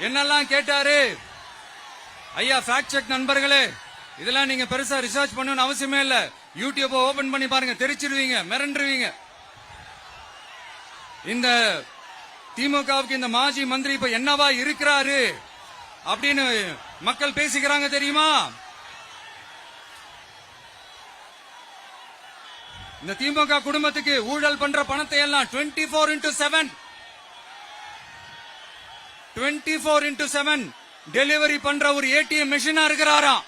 என்னெல்லாம் கேட்டாரு? ஐயா ஃபேக்ட் செக் நண்பர்களே இதெல்லாம் நீங்க பெருசா ரிசர்ச் பண்ணணும்னு அவசியமே இல்ல. யூடியூப் ஓபன் பண்ணி பாருங்க தெரிச்சிருவீங்க மிரண்டுருவீங்க. இந்த திமுகவுக்கு இந்த மாஜி மந்திரி இப்ப என்னவா இருக்கிறாரு? அப்படின்னு மக்கள் பேசிக்கிறாங்க தெரியுமா? இந்த திமுக குடும்பத்துக்கு ஊழல் பண்ற பணத்தை எல்லாம் twenty four into seven twenty four into seven delivery பண்ற ஒரு ஏடிஎம் மிஷினா இருக்கிறாராம்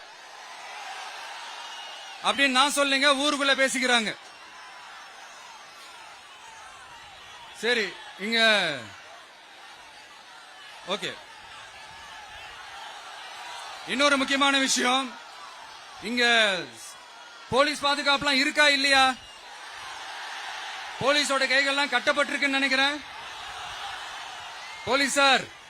அப்படின்னு நான் சொல்லுங்க ஊருக்குள்ள பேசிக்கிறாங்க. சரி இங்க. ஓகே. இன்னொரு முக்கியமான விஷயம். இங்க போலீஸ் பாதுகாப்புலாம் இருக்கா இல்லையா? போலீஸோட கைகள்லாம் கட்டப்பட்டிருக்குன்னு நினைக்கிறேன். போலீஸ் சார்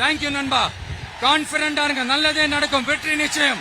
தேங்க்யூ நண்பா. கான்பிடண்டா இருங்க. நல்லதே நடக்கும். வெற்றி நிச்சயம்.